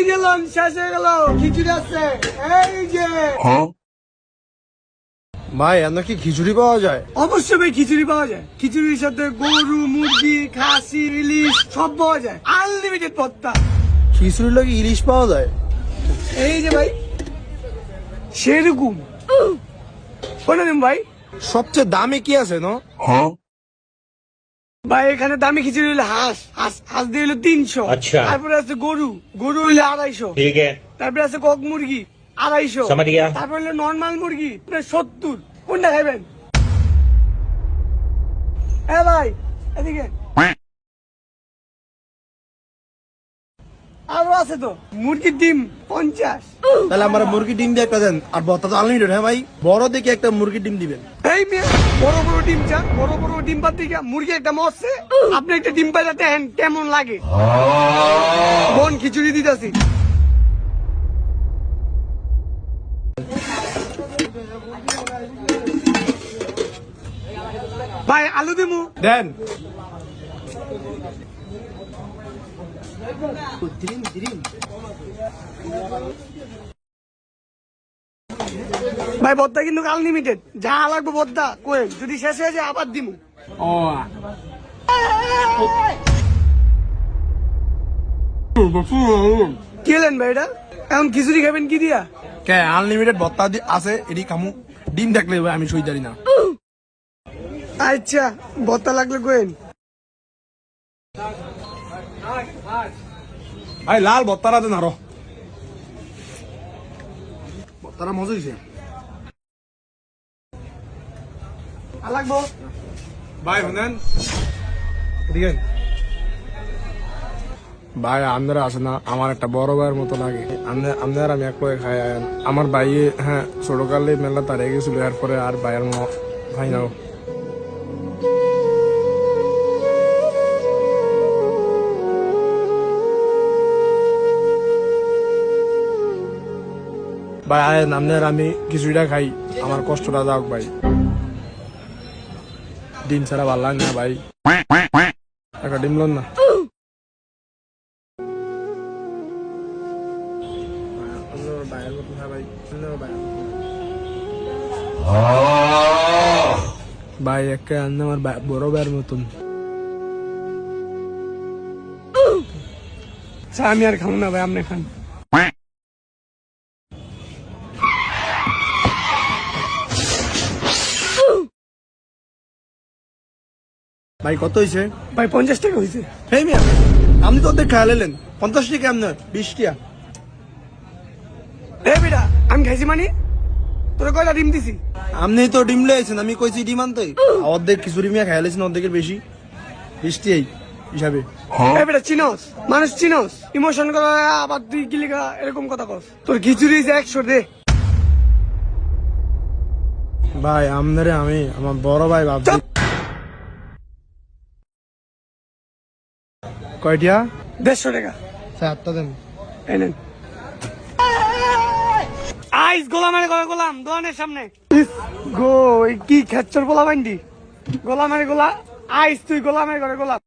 এই যে শেষ হয়ে গেল। খিচুড়ি আছে এই যে। ভাই এমন কি খিচুড়ি পাওয়া যায়? অবশ্যই ভাই খিচুড়ি পাওয়া যায়। খিচুড়ির সাথে গরু মুরগি খাসি ইলিশ সব পাওয়া যায়। আনলিমিটেড পত্তা। খিচুড়ির লোক ইলিশ পাওয়া যায়? এই যে ভাই সেরকম। ভাই। সবচেয়ে দামে কি আছে no? ভাই এখানে দামি খিচুড়ি হলো হাঁস। হাঁস হাঁস দিয়ে হলো তিনশো। তারপরে আছে গরু। গরু হলো আড়াইশো। তারপরে আছে কক মুরগি আড়াইশো। তারপর হলো নর্মাল মুরগি সত্তর। কোনটা খাবেন হ্যাঁ ভাই এদিকে। আরও আছে তো। মুরগির ডিম পঞ্চাশ। তাহলে আমার মুরগির ডিম দিয়ে একটা দেন। আর বতা তো আনলিমিটেড হ্যাঁ ভাই? বড় দেখে একটা মুরগির ডিম দিবেন। এই মেয়ে বড় বড় ডিম চান বড় বড় ডিম পাত দিকে মুরগি একটা মরছে আপনি একটা ডিম পাইলে দেন কেমন লাগে? বোন খিচুড়ি দিতেছি। ভাই আলু দিমু। দেন। ভাই বদ্দা কিন্তু আনলিমিটেড যা লাগবে বদ্দা কোয়েন যদি শেষ হয়ে যায় আবার দিমু। ও কি এলেন ভাই এটা? এখন খিচুড়ি খাবেন কি দিয়া? কে আনলিমিটেড ভর্তা আছে এটি কামু ডিম থাকলে আমি সই জানি না। আচ্ছা বত্তা লাগলে কোয়েন ভাই লাল ভর্তারা দেন আরও। ভর্তারা মজা হয়েছে আর লাগবো? ভাই শুনেন এদিকে ভাই আপনারা আসে না। আমার একটা বড় ভাইয়ের মতো লাগে। আপনার আমি এক করে খাই আমার ভাই হ্যাঁ ছোটকালে মেলা তার গেছিল এরপরে আর ভাইয়ের ম- ভাই নাও। ভাই আয়েন আপনার আমি কিছুটা খাই। আমার কষ্টটা যাওক ভাই। ডিম ছাড়া ভালো লাগে না ভাই। একটা ডিম লোন না। ভাই একটা আনলে আমার বড় ভাইয়ের মতন। আচ্ছা আমি আর খাব না ভাই, আপনি খান। ভাই কত হয়েছে ভাই পঞ্চাশ টাকা হয়েছে হেই মিয়া আপনি তো অর্ধেক খেয়াল এলেন পঞ্চাশ টাকা আপনার বিশ টাকা। এ বেটা আমি খাইছি মানে? তোরা কয়টা ডিম দিছি? আপনি তো ডিম লেগেছেন আমি কইছি ডিম আনতে। অর্ধেক খিচুড়ি মিয়া খেয়াল এসেছেন অর্ধেকের বেশি। বিশ টাকাই হিসাবে। এ বেটা চিনস মানুষ চিনস। ইমোশন করা আবার তুই গিলিগা এরকম কথা কস। তোর খিচুড়ি যে একশো দে। ভাই আমদারে আমি আমার বড় ভাই ভাবছি। কয়টিয়া দেড়শো টাকা। চারটা দেন। এই নেন। আইস গোলামারি করে গোলাম দোকানের সামনে। ইস, গো এই কি খেচ্চর গোলা বান্ডি গোলামারি গোলা আইস তুই গোলামারি করে গোলাম